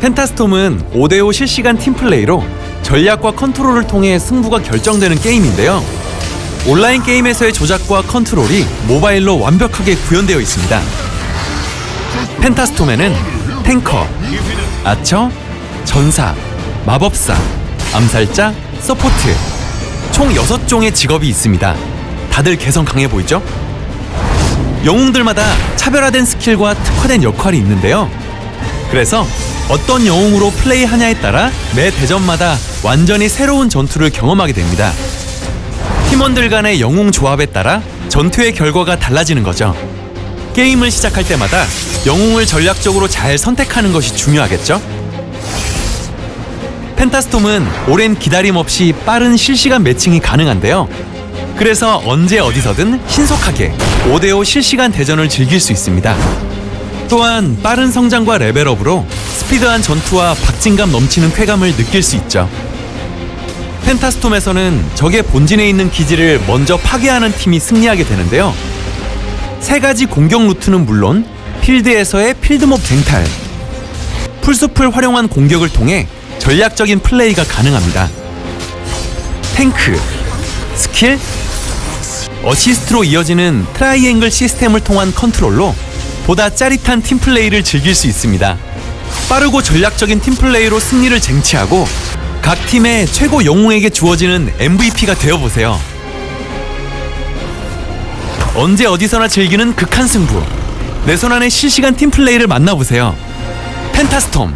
펜타스톰은 5대5 실시간 팀플레이로 전략과 컨트롤을 통해 승부가 결정되는 게임인데요. 온라인 게임에서의 조작과 컨트롤이 모바일로 완벽하게 구현되어 있습니다. 펜타스톰에는 탱커, 아처, 전사, 마법사, 암살자, 서포트 총 6종의 직업이 있습니다. 다들 개성 강해 보이죠? 영웅들마다 차별화된 스킬과 특화된 역할이 있는데요. 그래서 어떤 영웅으로 플레이하냐에 따라 매 대전마다 완전히 새로운 전투를 경험하게 됩니다. 팀원들 간의 영웅 조합에 따라 전투의 결과가 달라지는 거죠. 게임을 시작할 때마다 영웅을 전략적으로 잘 선택하는 것이 중요하겠죠? 펜타스톰은 오랜 기다림 없이 빠른 실시간 매칭이 가능한데요. 그래서 언제 어디서든 신속하게 5대5 실시간 대전을 즐길 수 있습니다. 또한 빠른 성장과 레벨업으로 스피드한 전투와 박진감 넘치는 쾌감을 느낄 수 있죠. 펜타스톰에서는 적의 본진에 있는 기지를 먼저 파괴하는 팀이 승리하게 되는데요. 세 가지 공격 루트는 물론 필드에서의 필드몹 쟁탈, 풀숲을 활용한 공격을 통해 전략적인 플레이가 가능합니다. 탱크, 스킬, 어시스트로 이어지는 트라이앵글 시스템을 통한 컨트롤로 보다 짜릿한 팀플레이를 즐길 수 있습니다. 빠르고 전략적인 팀플레이로 승리를 쟁취하고 각 팀의 최고 영웅에게 주어지는 MVP가 되어보세요. 언제 어디서나 즐기는 극한 승부. 내 손 안의 실시간 팀플레이를 만나보세요. 펜타스톰